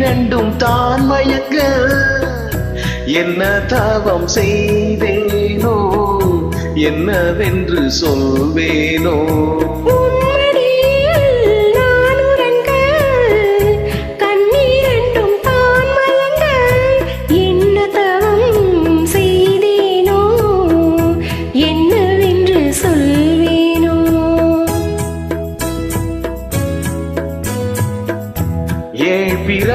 இரண்டும் தான் மயங்க என்ன தவம் செய்தேனோ என்னவென்று சொல்வேனோ.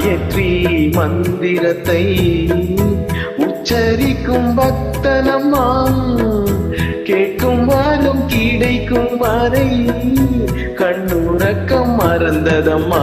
காயத்ரி மந்திரத்தை உச்சரிக்கும் பக்தனம்மா கேட்கும் வாரம் கிடைக்கும் வரை கண்ணுறக்கம் மறந்ததம்மா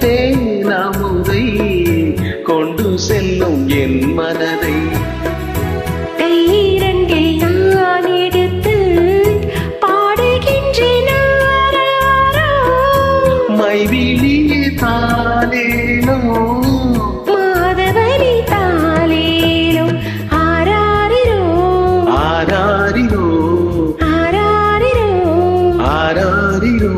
தேனாமுதை கொண்டு செல்லும் என் மனதை. மைவிழியே தானேனோ? மாதவனி தாலேலோ ஆராரிரோ? ஆராரிரோ? ஆராரிரோ? ஆராரிரோ?